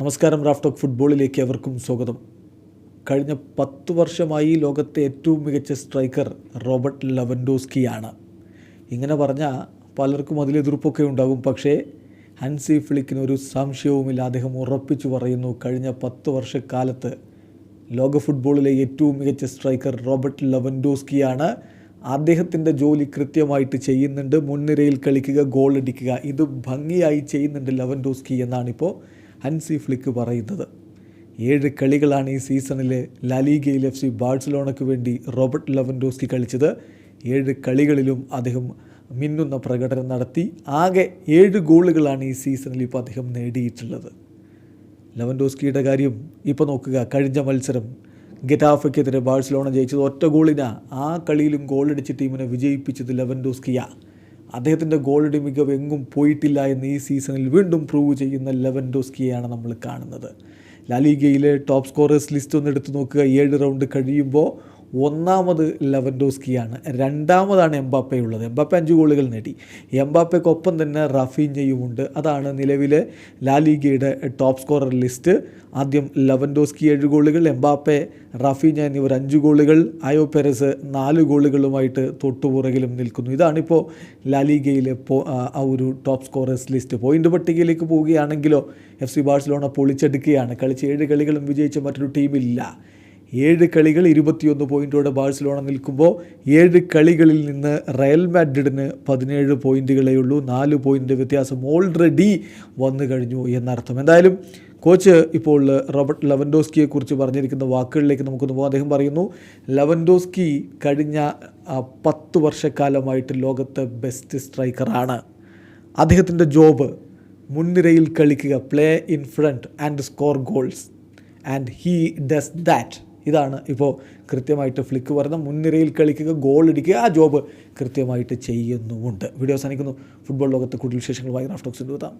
നമസ്കാരം റാഫ്റ്റോക്ക് ഫുട്ബോളിലേക്ക് അവർക്കും സ്വാഗതം. കഴിഞ്ഞ പത്ത് വർഷമായി ലോകത്തെ ഏറ്റവും മികച്ച സ്ട്രൈക്കർ റോബർട്ട് ലവൻഡോസ്കിയാണ്. ഇങ്ങനെ പറഞ്ഞാൽ പലർക്കും അതിലെതിർപ്പൊക്കെ ഉണ്ടാകും പക്ഷേ ഹൻസി ഫ്ലിക്കിന് ഒരു സംശയവുമില്ല. അദ്ദേഹം ഉറപ്പിച്ചു പറയുന്നു കഴിഞ്ഞ പത്ത് വർഷക്കാലത്ത് ലോക ഫുട്ബോളിലെ ഏറ്റവും മികച്ച സ്ട്രൈക്കർ റോബർട്ട് ലവൻഡോസ്കിയാണ്. അദ്ദേഹത്തിന്റെ ജോലി കൃത്യമായിട്ട് ചെയ്യുന്നുണ്ട്. മുൻനിരയിൽ കളിക്കുക ഗോൾ അടിക്കുക ഇത് ഭംഗിയായി ചെയ്യുന്നുണ്ട് ലവൻഡോസ്കി എന്നാണിപ്പോൾ ഹൻസി ഫ്ലിക്ക് പറയുന്നത്. ഏഴ് കളികളാണ് ഈ സീസണിലെ ലാലീഗയിൽ എഫ് സി ബാഴ്സലോണയ്ക്ക് വേണ്ടി റോബർട്ട് ലവൻഡോസ്കി കളിച്ചത്. ഏഴ് കളികളിലും അദ്ദേഹം മിന്നുന്ന പ്രകടനം നടത്തി. ആകെ ഏഴ് ഗോളുകളാണ് ഈ സീസണിൽ ഇപ്പോൾ അദ്ദേഹം നേടിയിട്ടുള്ളത്. ലെവൻഡോസ്കിയുടെ കാര്യം ഇപ്പോൾ നോക്കുക. കഴിഞ്ഞ മത്സരം ഗെറ്റാഫയ്ക്കെതിരെ ബാഴ്സലോണ ജയിച്ചത് ഒറ്റ ഗോളിനാ. ആ കളിയിലും ഗോളടിച്ച് ടീമിനെ വിജയിപ്പിച്ചത് ലെവൻഡോസ്കിയാ. അദ്ദേഹത്തിന്റെ ഗോൾഡ് മികവ് എങ്ങും പോയിട്ടില്ല എന്ന് ഈ സീസണിൽ വീണ്ടും പ്രൂവ് ചെയ്യുന്ന ലെവൻ ഡോസ്കിയാണ് നമ്മൾ കാണുന്നത്. ലാലിഗയിലെ ടോപ്പ് സ്കോറേഴ്സ് ലിസ്റ്റ് ഒന്ന് എടുത്തു നോക്കുക. ഏഴ് റൗണ്ട് കഴിയുമ്പോൾ ഒന്നാമത് ലെവൻഡോസ്കിയാണ്. രണ്ടാമതാണ് എംബാപ്പെ ഉള്ളത് എംബാപ്പെ അഞ്ച് ഗോളുകൾ നേടി. എംബാപ്പയ്ക്കൊപ്പം തന്നെ റഫീഞ്ഞയുമുണ്ട്. അതാണ് നിലവിലെ ലാലിഗയുടെ ടോപ്പ് സ്കോറർ ലിസ്റ്റ്. ആദ്യം ലെവൻഡോസ്കി ഏഴ് ഗോളുകൾ എംബാപ്പെ റഫീഞ്ഞ എന്നിവർ അഞ്ച് ഗോളുകൾ അയോ പെരസ് നാല് ഗോളുകളുമായിട്ട് തൊട്ടുപുറകിലും നിൽക്കുന്നു. ഇതാണിപ്പോൾ ലാലിഗയിലെ ആ ഒരു ടോപ്പ് സ്കോറേഴ്സ് ലിസ്റ്റ്. പോയിന്റ് പട്ടികയിലേക്ക് പോവുകയാണെങ്കിലോ എഫ് സി ബാഴ്സലോണ പൊളിച്ചെടുക്കുകയാണ്. കളിച്ച് ഏഴ് കളികളും വിജയിച്ച മറ്റൊരു ടീമില്ല. ഏഴ് കളികൾ ഇരുപത്തിയൊന്ന് പോയിന്റോടെ ബാഴ്സലോണ നിൽക്കുമ്പോൾ ഏഴ് കളികളിൽ നിന്ന് റയൽ മാഡ്രിഡിന് പതിനേഴ് പോയിന്റുകളേ ഉള്ളൂ. നാല് പോയിന്റ് വ്യത്യാസം ഓൾറെഡി വന്നു കഴിഞ്ഞു എന്നർത്ഥം. എന്തായാലും കോച്ച് ഇപ്പോൾ റോബർട്ട് ലവൻഡോസ്കിയെക്കുറിച്ച് പറഞ്ഞിരിക്കുന്ന വാക്കുകളിലേക്ക് നമുക്കൊന്ന് പോകാം അദ്ദേഹം പറയുന്നു ലവൻഡോസ്കി കഴിഞ്ഞ പത്ത് വർഷക്കാലമായിട്ട് ലോകത്തെ ബെസ്റ്റ് സ്ട്രൈക്കറാണ് അദ്ദേഹത്തിന്റെ ജോബ് മുൻനിരയിൽ കളിക്കുക play in front and score goals and he does that ഇതാണ് ഇപ്പോൾ കൃത്യമായിട്ട് ഫ്ലിക്ക് വരുന്ന മുൻനിരയിൽ കളിക്കുക ഗോൾ ഇടിക്കുക ആ ജോബ് കൃത്യമായിട്ട് ചെയ്യുന്നുമുണ്ട്. വീഡിയോ അവസാനിക്കുന്നു. ഫുട്ബോൾ ലോകത്ത് കൂടുതൽ വിശേഷങ്ങളുമായി റാഫ്റ്റോക്സിന്റെ എത്താം.